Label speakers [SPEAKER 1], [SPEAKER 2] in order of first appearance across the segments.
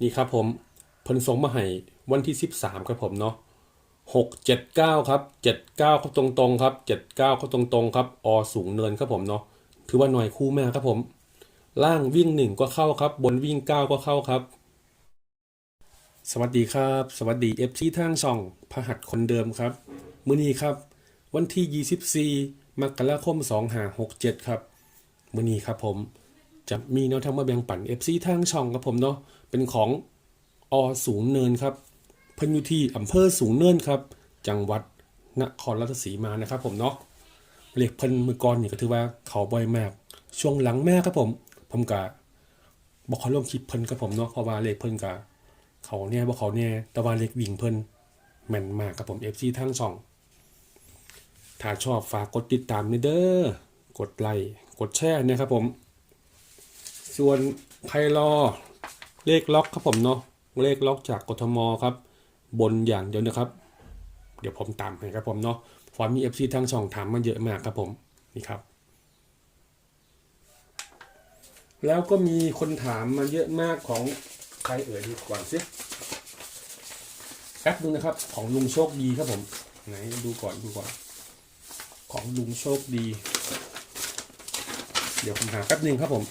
[SPEAKER 1] นี่ครับผมเพิ่นส่งมาให้วันที่ 13ครับผมเนาะ6 7 9ครับ79ครับตรงๆครับ79ครับตรงๆครับอสูงเนินครับผมเนาะถือว่าหน่อยคู่แม่ครับผม ล่างวิ่งหนึ่งก็เข้าครับ บนวิ่ง9ก็เข้าครับ สวัสดีครับ สวัสดี FC ทางช่องพหัสคนเดิมครับ มื้อนี้ครับ วันที่24มกราคม2567ครับ มื้อนี้ครับผมจะมีแนวทางมาแบ่งปัน FC ทางช่องครับผมเนาะ เป็นของอสูงเนินครับเพิ่นอยู่ที่อำเภอสูงเนินครับ จังหวัดนครราชสีมานะครับ ผมเนาะเรียกเพิ่นมือก่อนนี่ก็ถือว่าเขาบ่อยมาก ช่วงหลังแม่ครับผม ผมกะบ่ขอร่วมคลิปเพิ่นครับผมเนาะเพราะว่าเลขเพิ่นกะเขาแน่บ่เขาแน่แต่ว่าเลขวิ่งเพิ่นแม่นมากครับผม FC ทั้งช่องถ้าชอบฝากกดติดตามด้วยเด้อกดไลค์กดแชร์นะครับผม ส่วนใครรอ เลขล็อกครับผมเนาะเลขล็อกจากกทมครับ บนอย่างเดียวนะครับ เดี๋ยวผมตามให้ครับผมเนาะฟอนมี FC ทางช่องถามมาเยอะมากครับผมนี่ครับ แล้วก็มีคนถามมาเยอะมากของใครเอ่ยดูก่อนสิแป๊บนึงนะครับ ของลุงโชคดีครับผมไหนดูก่อนดูก่อน ของลุงโชคดี เดี๋ยวผมหาแป๊บนึงครับผม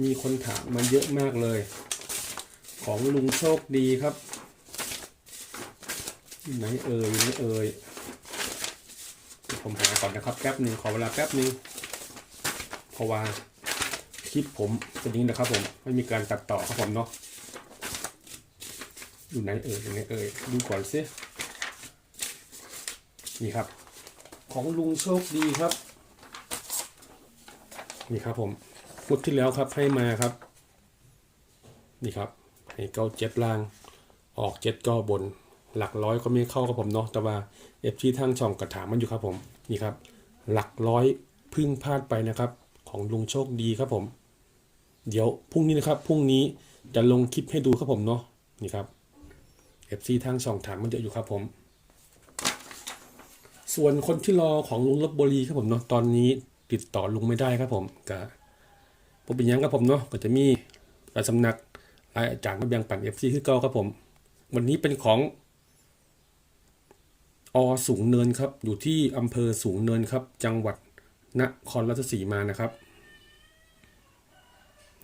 [SPEAKER 1] มีคนถามมาเยอะมากเลย ของลุงโชคดีครับไหนเอ่ยอยู่ไหนเอ่ยเดี๋ยวผมหาก่อนนะครับแป๊บหนึ่งขอเวลาแป๊บหนึ่งเพราะว่าคลิปผมเป็นอย่างนี้นะครับผมไม่มีการตัดต่อครับผมเนาะอยู่ไหนเอ่ยอยู่ไหนเอ่ยดูก่อนสินี่ครับ ของลุงโชคดีครับ นี่ครับผม พุดที่แล้วครับให้มาครับ นี่ครับ ให้เก้าเจ็ดล่าง ออกเจ็ดก็บน หลักร้อยก็ไม่เข้ากับผมเนาะแต่ว่าเอฟที่ทางช่องกระถามมันอยู่ครับผมนี่ครับ หลักร้อยพึ่งพลาดไปนะครับ ของลุงโชคดีครับผม เดี๋ยวพรุ่งนี้นะครับพรุ่งนี้จะลงคลิปให้ดูครับผมเนาะนี่ครับเอฟซีทางช่องถามมันเยอะอยู่ครับผมส่วนคนที่รอของลุงลบบุรีครับผมเนาะตอนนี้ติดต่อลุงไม่ได้ครับผมกะ ผมเป็นยังครับผมเนาะก็จะมีหลายสำนักหลายอาจารย์มาแบ่งปันเอฟซีคือเก่าครับผม วันนี้เป็นของอสูงเนินครับ อยู่ที่อำเภอสูงเนินครับ จังหวัดนครราชสีมานะครับ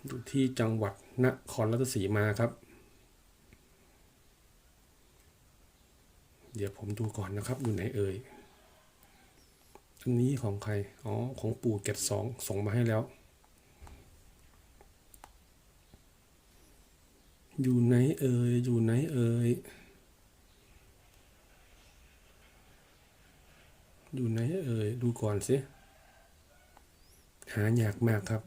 [SPEAKER 1] อยู่ที่จังหวัดนครราชสีมาครับ เดี๋ยวผมดูก่อนนะครับ อยู่ไหนเอ่ยอันนี้ของใคร อ๋อ ของปู่เก็ดสองส่งมาให้แล้ว อยู่ไหนเอ่ย อยู่ไหนเอ่ย อยู่ไหนเอ่ย ดูก่อนสิ หายากมากครับ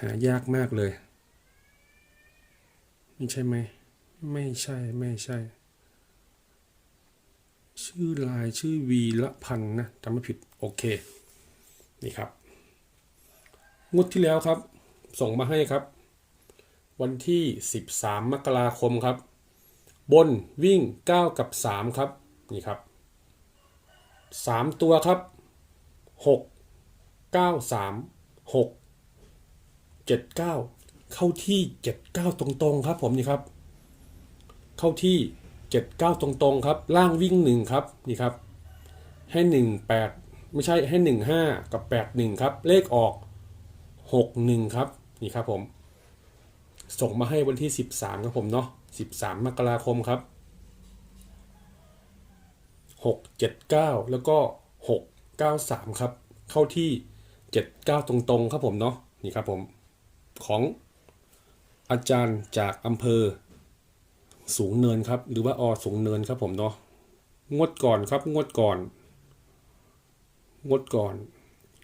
[SPEAKER 1] หายากมากเลย นี่ใช่ไหม ไม่ใช่ ไม่ใช่ ชื่อลายชื่อวีละพันนะจำไม่ผิด โอเค นี่ครับ งวดที่แล้วครับ ส่งมาให้ครับ วันที่ 13 มกราคมครับ บนวิ่ง 9 กับ 3 ครับ นี่ครับ 3 ตัวครับ 6 9 3 6 7 9 เข้าที่ 79 ตรงๆครับผมนี่ครับ เข้าที่ 79 ตรงๆครับ ล่างวิ่ง 1 ครับนี่ครับ ให้ 1 8 ไม่ใช่ให้ 1 5 กับ 8 1 ครับ เลขออก 6 1 ครับ นี่ครับผม ส่งมาให้วันที่ 13 ครับผมเนาะ13 มกราคมครับ 6 7 9 แล้วก็ 6 9 3 ครับ เข้าที่ 79 ตรงๆ ครับผมเนาะนี่ครับผม ของอาจารย์จากอำเภอสูงเนินครับ หรือว่าอสูงเนินครับผมเนาะงวดก่อนครับงวดก่อนงวดก่อน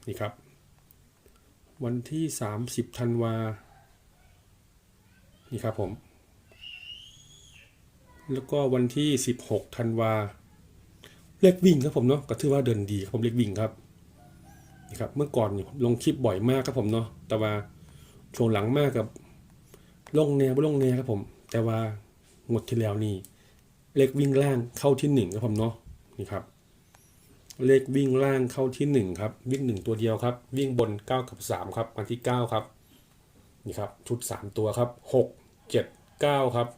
[SPEAKER 1] นี่ครับ วันที่ 30ธันวา นี่ครับผม แล้วก็วันที่ 16ธันวา เลขวิ่งครับผมเนาะ ก็ถือว่าเดินดีครับผมเลขวิ่งครับ นี่ครับ เมื่อก่อนลงคลิปบ่อยมากครับผมเนาะ แต่ว่าช่วงหลังมากกับลงแนวบ่ลงแนวครับผม แต่ว่าหมดที่แล้วนี่ เลขวิ่งล่างเข้าที่หนึ่งครับผมเนาะ นี่ครับ เลขวิ่งล่างเข้าที่หนึ่งครับ วิ่งหนึ่งตัวเดียวครับ วิ่งบนเก้ากับสามครับวันที่เก้าครับ นี่ครับ ชุดสามตัวครับหกเจ็ดเก้าครับ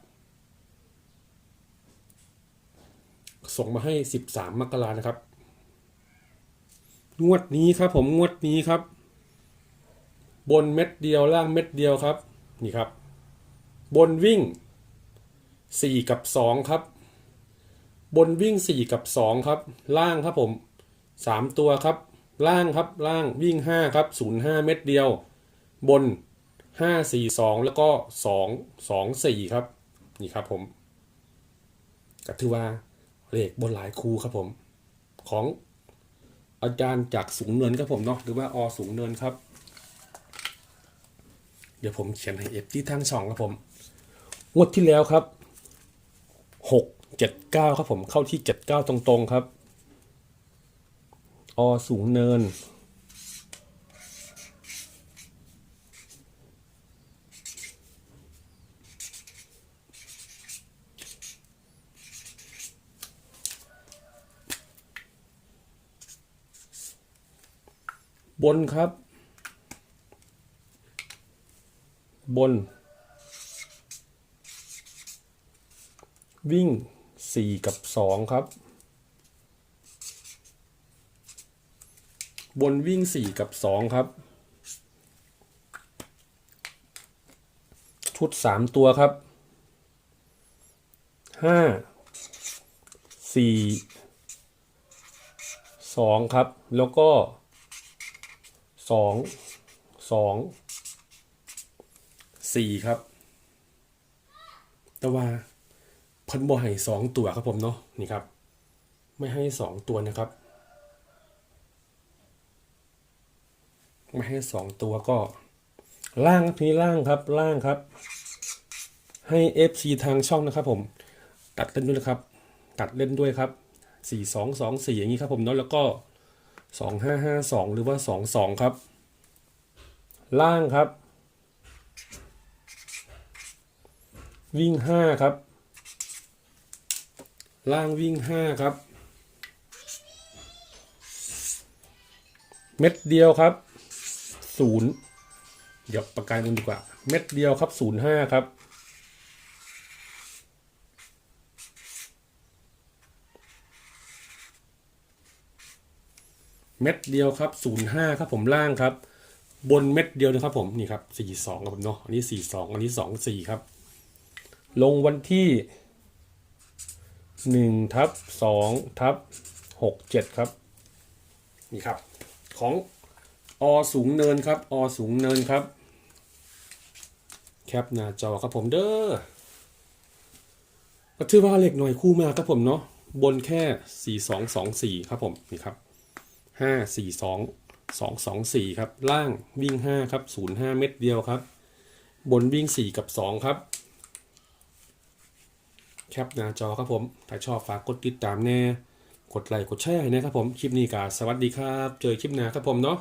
[SPEAKER 1] ส่งมาให้สิบสามมกรานะครับ งวดนี้ครับผมงวดนี้ครับ บนเม็ดเดียวล่างเม็ดเดียวครับ นี่ครับ บนวิ่งสี่กับสองครับบนวิ่งสี่กับสองครับ ล่างครับผม สามตัวครับ ล่างครับล่างวิ่งห้าครับศูนย์ห้าเม็ดเดียว บนห้าสี่สองแล้วก็สองสองสี่ครับ นี่ครับผมก็ถือว่าเลขบนหลายครูครับผม ของอาจารย์จากสูงเนินครับผมเนาะหรือว่าอสูงเนินครับ เดี๋ยวผมเขียนให้เอฟที่ทางช่องครับผมงวดที่แล้วครับหกเจ็ดเก้าครับผมเข้าที่เจ็ดเก้าตรงๆครับ อสูงเนิน บนครับ บน วิ่ง 4 กับ 2 ครับ บนวิ่ง 4 กับ 2 ครับ ชุด 3 ตัวครับ 5 4 2 ครับ แล้วก็สองสองสี่ครับ แต่ว่าเพิ่นบ่ให้สองตัวครับผมเนาะนี่ครับ ไม่ให้สองตัวนะครับ ไม่ให้สองตัวก็ ล่างทีนี้ล่างครับล่างครับ ให้ FC ทางช่องนะครับ ผม ตัดเล่นด้วยนะครับ ตัดเล่นด้วยครับสี่สองสองสี่อย่างนี้ครับผมเนาะแล้วก็สองห้าห้าสองหรือว่าสองสองครับ ล่างครับ วิ่งห้าครับ ล่างวิ่งห้าครับ เม็ดเดียวครับ ศูนย์เดี๋ยวประกาศกันดีกว่า เม็ดเดียวครับศูนย์ห้าครับ เม็ดเดียวครับศูนย์ห้าครับผมล่างครับ บนเม็ดเดียวนะครับผมนี่ครับสี่สองครับผมเนาะอันนี้สี่สองอันนี้สองสี่ครับ ลงวันที่หนึ่งทับสองทับหกเจ็ดครับ นี่ครับ ของ อสูงเนินครับอสูงเนินครับ แคปหน้าจอครับผมเด้อก็ถือว่าเหล็กหน่อยคู่มาครับผมเนาะบนแค่สี่สองสองสี่ครับผมนี่ครับห้าสี่สองสองสองสี่ครับ ล่างวิ่งห้าครับศูนย์ห้าเม็ดเดียวครับ บนวิ่งสี่กับสองครับ แคปหน้าจอครับผม ถ้าชอบฝากกดติดตามแน่ กดไลค์กดแชร์ให้นะครับผม คลิปนี้ก็สวัสดีครับ เจอคลิปหน้าครับผมเนาะ